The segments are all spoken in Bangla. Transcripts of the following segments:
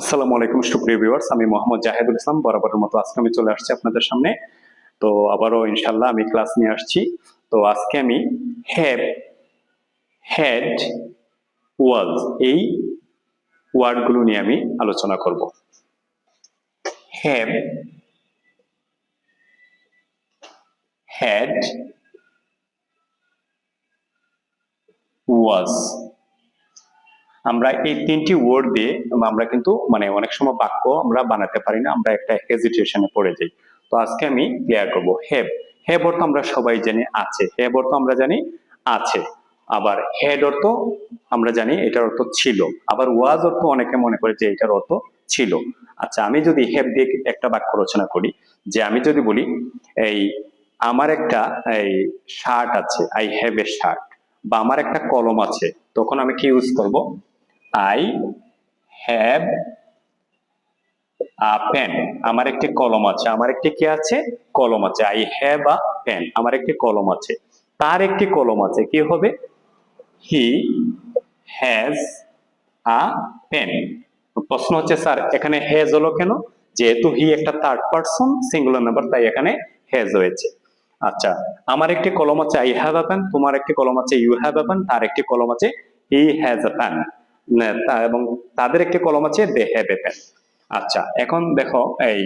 আসসালামু আলাইকুম, সুপ্রিয় ভিউয়ার্স। আমি মোহাম্মদ জাহেদুল ইসলাম, বরাবরের মতো আজকে আমি চলে আসছি আপনাদের সামনে। তো আবারও ইনশাল্লাহ আমি ক্লাস নিয়ে আসছি। তো আজকে আমি হ্যাভ হ্যাড ওয়াজ এই ওয়ার্ডগুলো নিয়ে আমি আলোচনা করব। হ্যাভ হ্যাড ওয়াজ আমরা এই তিনটি ওয়ার্ড দিয়ে আমরা কিন্তু মানে অনেক সময় বাক্য আমরা বানাতে পারি না, আমরা একটা হেজিটেশনে পড়ে যাই। তো আজকে আমি ক্লিয়ার করব হেভ হেভ অর্থ আমরা সবাই জানি আছে হেভ অর্থ আমরা জানি আছে। আবার হেড অর্থ আমরা জানি এটার অর্থ ছিল। আবার ওয়াজ অর্থ অনেকে মনে করে যে এটার অর্থ ছিল। আচ্ছা আমি যদি হেভ দিয়ে একটা বাক্য রচনা করি, যে আমি যদি বলি, এই আমার একটা, এই শার্ট আছে আই হ্যাভ এ শার্ট বা আমার একটা কলম আছে, তখন আমি কি ইউজ করব? আই হ্যাভ আ পেন আমার একটি কলম আছে। আমার একটি কি আছে? কলম আছে। আই হ্যাভ আ পেন আমার একটি কলম আছে। তার একটি কলম আছে। কি হবে? হি হ্যাজ আ পেন প্রশ্ন হচ্ছে, স্যার, এখানে হ্যাজ হলো কেন? যেহেতু হি একটা থার্ড পার্সন সিঙ্গুলার নাম্বার তাই এখানে হ্যাজ হয়েছে। আচ্ছা আমার একটি কলম আছে আই হ্যাভ আ পেন তোমার একটি কলম আছে ইউ হ্যাভ আ পেন তার একটি কলম আছে হি হ্যাজ আ পেন এবং তাদের একটি কলম আছে দে হ্যাভ আচ্ছা এখন দেখো এই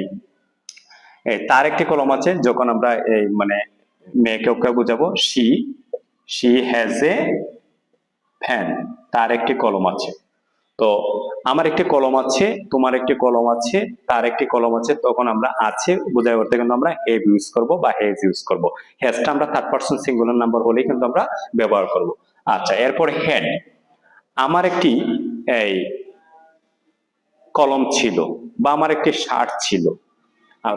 তার একটি কলম আছে যখন আমরা এই মানে মেয়েকে ওকে বুঝাবো she she has a pen তার একটি কলম আছে। তো আমার একটি কলম আছে, তোমার একটি কলম আছে, তার একটি কলম আছে, তখন আমরা আছে বোঝাই করতে কিন্তু আমরা হেভ ইউজ করব বা হেজ ইউজ করব। হেজটা আমরা থার্ড পার্সন সিঙ্গুলার নাম্বার হলেই কিন্তু আমরা ব্যবহার করব। আচ্ছা এরপর হেড আমার একটি, এই, কলম ছিল বা আমার একটি শার্ট ছিল।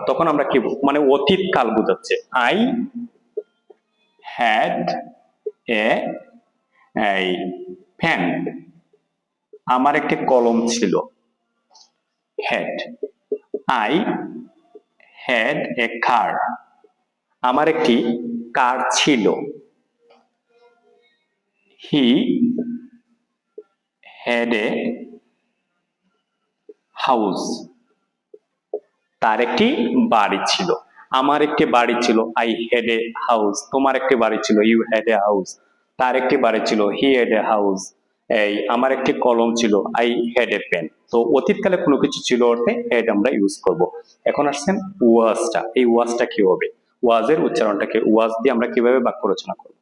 তখন আমরা কি? মানে অতীত কাল বোঝাচ্ছে। I had a pen. আমার একটি কলম ছিল। Had. I had a car. আমার একটি কার ছিল। হি হ্যাড এ হাউস তার একটি বাড়ি ছিল। আমার একটি বাড়ি ছিল। আই হ্যাড এ হাউস তোমার একটি বাড়ি ছিল। ইউ হ্যাড এ হাউস তার একটি বাড়ি ছিল। হি হ্যাড এ হাউস এই আমার একটি কলম ছিল। আই হ্যাড এ পেন তো অতীতকালে কোনো কিছু ছিল অর্থে হেড আমরা ইউজ করব। এখন আসছেন ওয়াজটা এই ওয়াজটা কি হবে? ওয়াজের উচ্চারণটাকে ওয়াজ দিয়ে আমরা কীভাবে বাক্য রচনা করব?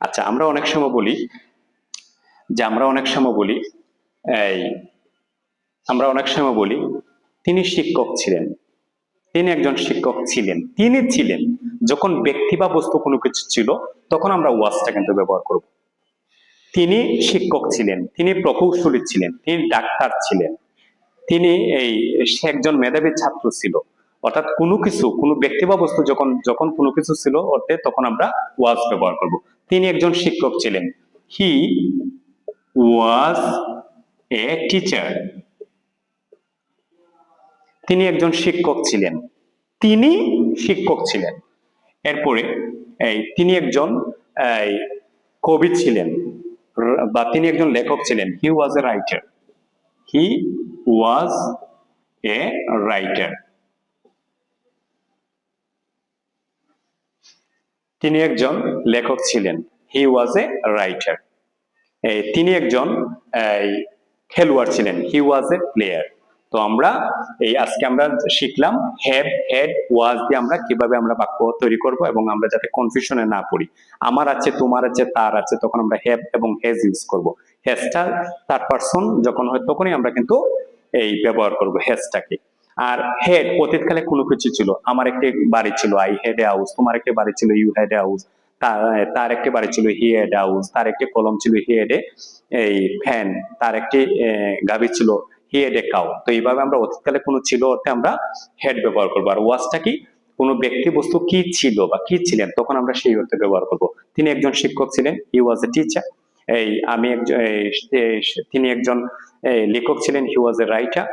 আচ্ছা আমরা অনেক সময় বলি যে আমরা অনেক সময় বলি এই, আমরা অনেক সময় বলি, তিনি শিক্ষক ছিলেন। তিনি একজন শিক্ষক ছিলেন। তিনি ছিলেন। যখন ব্যক্তি বা বস্তু কোনো কিছু ছিল, তখন আমরা ওয়াজটা কিন্তু ব্যবহার করব। তিনি শিক্ষক ছিলেন, তিনি প্রকৌশলী ছিলেন, তিনি ডাক্তার ছিলেন। তিনি এই একজন মেধাবী ছাত্র ছিল। অর্থাৎ কোনো কিছু, কোনো ব্যক্তি বা বস্তু যখন যখন কোনো কিছু ছিল, অর্থে তখন আমরা ওয়াজ ব্যবহার করব। তিনি একজন শিক্ষক ছিলেন। হি ওয়াজ এ টিচার তিনি একজন শিক্ষক ছিলেন। তিনি শিক্ষক ছিলেন। এরপরে এই তিনি একজন কবি ছিলেন বা তিনি একজন লেখক ছিলেন। হি ওয়াজ a writer he was a writer তিনি একজন লেখক ছিলেন। হি ওয়াজ এ রাইটার তিনি একজন এই, খেলোয়াড় ছিলেন। হি ওয়াজ এ প্লেয়ার তো আমরা এই আজকে আমরা শিখলাম হ্যাভ হেড ওয়াজ দিয়ে আমরা কীভাবে আমরা বাক্য তৈরি করব এবং আমরা যাতে কনফিউশনে না পড়ি। আমার আছে, তোমার আছে, তার আছে, তখন আমরা হ্যাভ এবং হেজ ইউজ করব। হ্যাজটা তার পার্সন যখন হয় তখনই আমরা কিন্তু এই ব্যবহার করব হ্যাজটাকে আর হেড অতীতকালে কোনো কিছু ছিল। আমার একটি বাড়ি ছিল। আই হেড এ হাউস তোমার একটি বাড়ি ছিল। ইউ হেড এ হাউস তার তার একটি বাড়ি ছিল হি হেড হাউস তার একটি কলম ছিল হি হেড এই ফ্যান তার একটি গাভী ছিল হি হেড কাউ তো এইভাবে আমরা অতীতকালে কোনো ছিল অর্থে আমরা হেড ব্যবহার করব। আর ওয়াজটা কি? কোনো ব্যক্তি বস্তু কি ছিল বা কি ছিলেন, তখন আমরা সেই অর্থে ব্যবহার করব। তিনি একজন শিক্ষক ছিলেন হি ওয়াজ এ টিচার এই আমি একজন তিনি একজন লেখক ছিলেন হি ওয়াজ এ রাইটার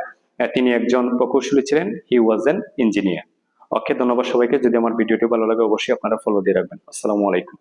তিনি একজন প্রকৌশলী ছিলেন হি ওয়াজ এন ইঞ্জিনিয়ার ওকে, ধন্যবাদ সবাইকে। যদি আমার ভিডিওটি ভালো লাগে, অবশ্যই আপনারা ফলো দিয়ে রাখবেন। আসসালামু আলাইকুম।